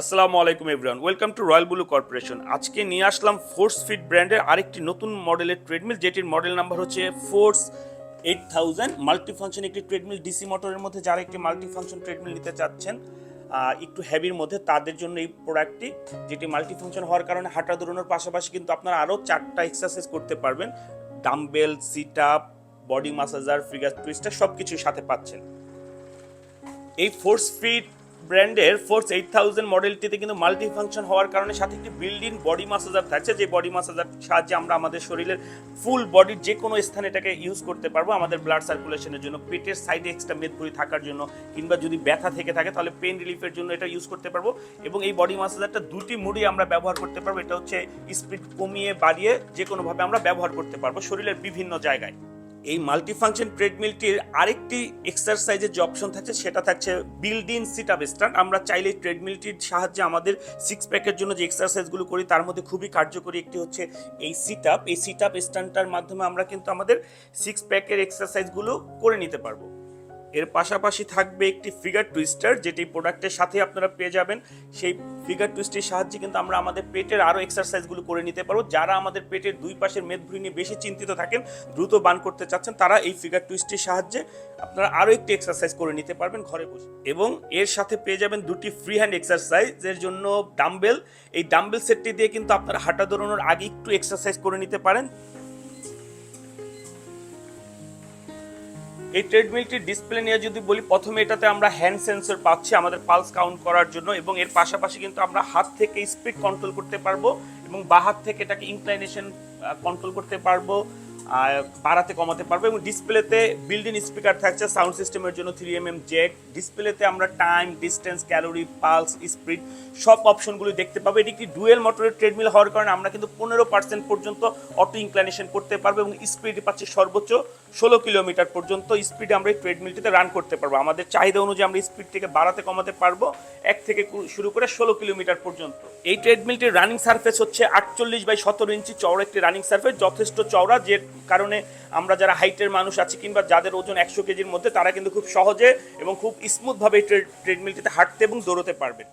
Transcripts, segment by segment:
আসসালামু আলাইকুম everyone welcome to Royal Blue Corporation আজকে নিয়ে আসলাম ফোর্স ফিট ব্র্যান্ডের আরেকটি নতুন মডেলের ট্রেডমিল যেটির মডেল নাম্বার হচ্ছে ফোর্স এইট থাউজেন্ড মাল্টিফাংশন একটি ট্রেডমিল ডিসি মোটরের মধ্যে যারা একটি মাল্টিফাংশন ট্রেডমিল নিতে চাচ্ছেন একটু হেভির মধ্যে, তাদের জন্য এই প্রোডাক্টটি যেটি মাল্টিফাংশন হওয়ার কারণে হাঁটা দৌড়ানোর পাশাপাশি কিন্তু আপনারা আরও চারটা এক্সারসাইজ করতে পারবেন। Dumbbell sit up body massager figure twister সব কিছুর সাথে পাচ্ছেন। এই ফোর্স ফিট ব্র্যান্ডের ফোর্স এইট থাউজেন্ড মডেলটিতে কিন্তু মাল্টি ফাংশন হওয়ার কারণে সাথে একটি বিল্ডিং বডি মাসাজার থাকছে। যে বডি মাসাজার সাহায্যে আমরা আমাদের শরীরের ফুল বডির যে কোনো স্থানে এটাকে ইউজ করতে পারব। আমাদের ব্লাড সার্কুলেশনের জন্য, পেটের সাইডে এক্সট্রা মেদপুরি থাকার জন্য, কিংবা যদি ব্যথা থেকে থাকে, তাহলে পেন রিলিফের জন্য এটা ইউজ করতে পারব। এবং এই বডি মাসাজারটা দুটি মুড়ি আমরা ব্যবহার করতে পারব। এটা হচ্ছে স্পিড কমিয়ে বাড়িয়ে যে কোনোভাবে আমরা ব্যবহার করতে পারব শরীরের বিভিন্ন জায়গায়। এই মাল্টিফাংশন ট্রেডমিলটির আরেকটি এক্সারসাইজের যে অপশন থাকছে, সেটা থাকছে build in sit up stand আমরা চাইলে ট্রেডমিলটির সাহায্যে আমাদের সিক্স প্যাকের জন্য যে এক্সারসাইজগুলো করি, তার মধ্যে খুবই কার্যকরী একটি হচ্ছে এই সিট আপ এই সিট আপ স্ট্যান্ডটার মাধ্যমে আমরা কিন্তু আমাদের সিক্স প্যাকের এক্সারসাইজগুলো করে নিতে পারব। এর পাশাপাশি থাকবে একটি ফিগার টুইস্টার যেটি প্রোডাক্টের সাথে আপনারা পেয়ে যাবেন। সেই ফিগার টুইস্টের সাহায্যে কিন্তু আমরা আমাদের পেটের আরও এক্সারসাইজগুলো করে নিতে পারব। যারা আমাদের পেটের দুই পাশের মেদভুঁড়ি নিয়ে বেশি চিন্তিত থাকেন, দ্রুত বান করতে চাচ্ছেন, তারা এই ফিগার টুইস্টের সাহায্যে আপনারা আরও একটি এক্সারসাইজ করে নিতে পারবেন ঘরে বসে। এবং এর সাথে পেয়ে যাবেন দুটি ফ্রি হ্যান্ড এক্সারসাইজের জন্য ডাম্বেল এই ডাম্বেল সেটটি দিয়ে কিন্তু আপনারা হাঁটা দৌড়ানোর আগে একটু এক্সারসাইজ করে নিতে পারেন। এই ট্রেডমিলটির ডিসপ্লে নিয়ে যদি বলি, প্রথমে এটাতে আমরা হ্যান্ড সেন্সর পাচ্ছি আমাদের পালস কাউন্ট করার জন্য এবং এর পাশাপাশি কিন্তু আমরা হাত থেকে স্পিড কন্ট্রোল করতে পারব এবং বা হাত থেকে এটাকে ইনক্লাইনেশন কন্ট্রোল করতে পারব। বাড়াতে, কমাতে পারব এবং ডিসপ্লেতে বিল্ড স্পিকার থাকছে সাউন্ড সিস্টেমের জন্য থ্রি এম এম জেক ডিসপ্লেতে আমরা time distance calorie pulse speed সব অপশনগুলো দেখতে পাবো। এটি একটি ডুয়েল মোটরের ট্রেডমিল হওয়ার কারণে আমরা কিন্তু পনেরো পার্সেন্ট পর্যন্ত অটো ইনক্লাইনেশন করতে পারব এবং স্পিড পাচ্ছি সর্বোচ্চ ষোলো কিলোমিটার পর্যন্ত স্পিডে আমরা এই ট্রেডমিলটিতে রান করতে পারব। আমাদের চাহিদা অনুযায়ী আমরা স্পিডটিকে বাড়াতে, কমাতে পারব এক থেকে শুরু করে ষোলো কিলোমিটার পর্যন্ত। এই ট্রেডমিলটির রানিং সার্ফেস হচ্ছে আটচল্লিশ বাই সতেরো ইঞ্চি চওড়া একটি রানিং সার্ফেস যথেষ্ট চওড়া, যে কারণে আমরা যারা হাইটের মানুষ আছি কিংবা যাদের ওজন একশো কেজির মধ্যে, তারা কিন্তু খুব সহজে এবং খুব স্মুথভাবে ট্রেডমিলটিতে হাঁটতে এবং দৌড়তে পারবেন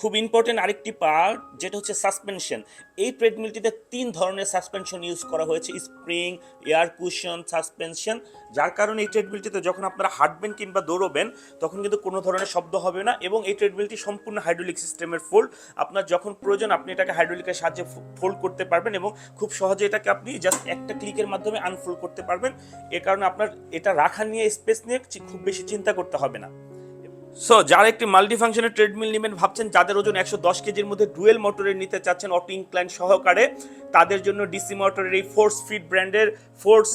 খুব ইম্পর্টেন্ট আরেকটি পার্ট যেটা হচ্ছে সাসপেনশন এই ট্রেডমিলটিতে তিন ধরনের সাসপেনশন ইউজ করা হয়েছে স্প্রিং এয়ার কুশন সাসপেনশন যার কারণে এই ট্রেডমিলটিতে যখন আপনারা হাঁটবেন কিংবা দৌড়বেন, তখন কিন্তু কোনো ধরনের শব্দ হবে না এবং এই ট্রেডমিলটি সম্পূর্ণ হাইড্রোলিক সিস্টেমের ফোল্ড আপনার যখন প্রয়োজন, আপনি এটাকে হাইড্রোলিকের সাহায্যে ফোল্ড করতে পারবেন এবং খুব সহজে এটাকে আপনি জাস্ট একটা ক্লিকের মাধ্যমে আনফোল্ড করতে পারবেন। এ কারণে আপনার এটা রাখা নিয়ে স্পেস নিয়ে খুব বেশি চিন্তা করতে হবে না। সো যারা একটি মাল্টি ফাংশনের ট্রেডমিল নেবেন, ভাবছেন যাদের ওজন একশো দশ কেজির মধ্যে ডুয়েল মোটরের নিতে চাচ্ছেন অটো ইনক্লাইন সহকারে, তাদের জন্য ডিসি মোটরের এই ফোর্স ফিট ব্র্যান্ডের ফোর্স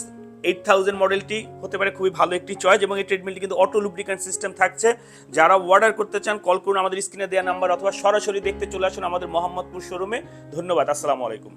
এইট থাউজেন্ড মডেলটি হতে পারে খুবই ভালো একটি চয়েস এবং এই ট্রেডমিলটি কিন্তু অটো লুব্রিকেন্ট সিস্টেম থাকছে। যারা অর্ডার করতে চান কল করুন আমাদের স্ক্রিনে দেওয়া নাম্বার অথবা সরাসরি দেখতে চলে আসুন আমাদের মোহাম্মদপুর শোরুমে ধন্যবাদ, আসসালামু আলাইকুম।